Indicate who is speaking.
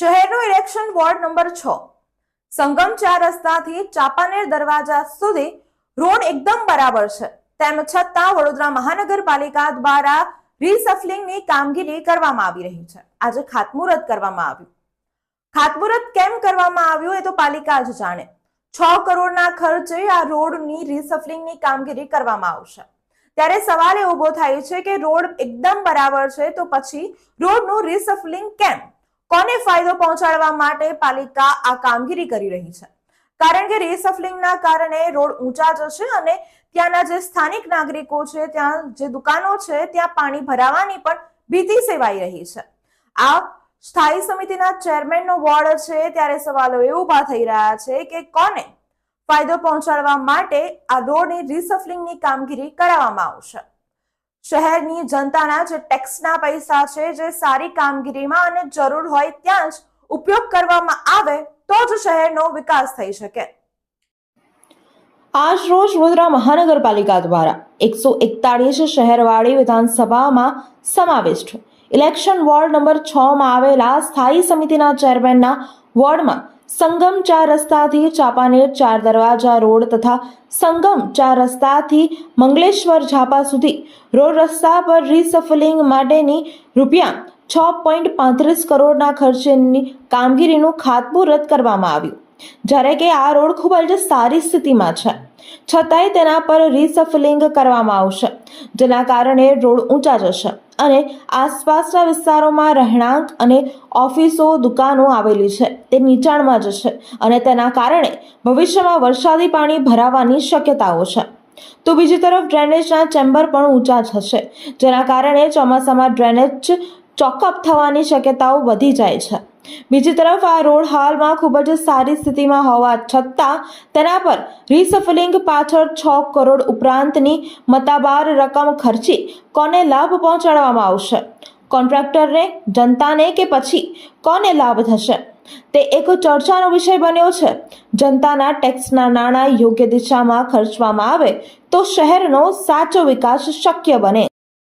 Speaker 1: શહેરનું election ward number છ. સંગમ ચાર રસ્તાથી ચાપાનેર દરવાજા સુધી રોડ એકદમ બરાબર છે. તેમ છતાં વડોદરા મહાનગરપાલિકા દ્વારા રીસફલિંગની કામગીરી કરવામાં આવી રહી છે. આજે ખાતમુહૂર્ત કરવામાં આવ્યું. ખાતમુહૂર્ત કેમ કરવામાં આવ્યું એ તો પાલિકા જ જાણે. છ કરોડના ખર્ચે આ રોડની રીસફલિંગની કામગીરી કરવામાં આવશે. ત્યારે સવાલ એ ઊભો થાય છે કે રોડ એકદમ બરાબર છે તો પછી રોડનું રીસફલિંગ કેમ? કોને ફાયદો પહોંચાડવા માટે પાલિકા આ કામગીરી કરી રહી છે? કારણ કે રીસફલિંગના કારણે રોડ ઊંચા જશે અને ત્યાંના જે સ્થાનિક નાગરિકો છે, ત્યાં જે દુકાનો છે, ત્યાં પાણી ભરાવાની પણ ભીતિ સેવાઈ રહી છે. આ સ્થાયી સમિતિના ચેરમેનનો વોર્ડ છે, ત્યારે સવાલો એ ઊભા થઈ રહ્યા છે કે કોને ફાયદો પહોંચાડવા માટે આ રોડની રીસફલિંગની કામગીરી કરાવવામાં આવશે? શહેરની જનતાના જે ટેક્સના પૈસા છે, જે સારી કામગીરીમાં અને જરૂર હોય ત્યાં જ ઉપયોગ કરવામાં આવે, તો જ શહેરનો વિકાસ થઈ શકે. આજ રોજ વડોદરા મહાનગરપાલિકા દ્વારા એકસો એકતાળીસ શહેરવાળી વિધાનસભામાં સમાવિષ્ટ. ઇલેક્શન વોર્ડ નંબર છમાં આવેલા સ્થાયી સમિતિના ચેરમેનના વોર્ડમાં સંગમ ચાર રસ્તાથી ચાપાનેર ચાર દરવાજા રોડ તથા સંગમ ચાર રસ્તાથી મંગલેશ્વર ઝાપા સુધી રોડ રસ્તા પર રિસફલિંગ માટેની રૂપિયા છ પોઈન્ટ પાંત્રીસ કરોડના ખર્ચેની કામગીરીનું ખાતમુહૂર્ત કરવામાં આવ્યું. જ્યારે કે આ રોડ ખૂબ જ સારી સ્થિતિમાં છે. છતાંય તેના પર રિસફલિંગ કરવામાં આવશે, જેના કારણે રોડ ઊંચા જશે અને આસપાસના વિસ્તારોમાં રહેણાંક અને ઓફિસો, દુકાનો આવેલી છે, તે નીચાણમાં જશે અને તેના કારણે ભવિષ્યમાં વરસાદી પાણી ભરાવાની શક્યતાઓ છે. તો બીજી તરફ ડ્રેનેજના ચેમ્બર પણ ઊંચા જશે જેના કારણે ચોમાસામાં ડ્રેનેજ ચોકઅપ થવાની શક્યતાઓ વધી જાય છે. બીજી તરફ આ રોડ હાલમાં ખૂબ જ સારી સ્થિતિમાં હોવા છતાં તેના પર રિસફલિંગ પાછળ છ કરોડ ઉપરાંતની મતાબાર રકમ ખર્ચી કોને લાભ પહોંચાડવામાં આવશે? કોન્ટ્રાક્ટરને, જનતાને કે પછી કોને લાભ થશે? તે એક ચર્ચાનો વિષય બન્યો છે. જનતાના ટેક્સના નાણાં યોગ્ય દિશામાં ખર્ચવામાં આવે તો શહેરનો સાચો વિકાસ શક્ય બને.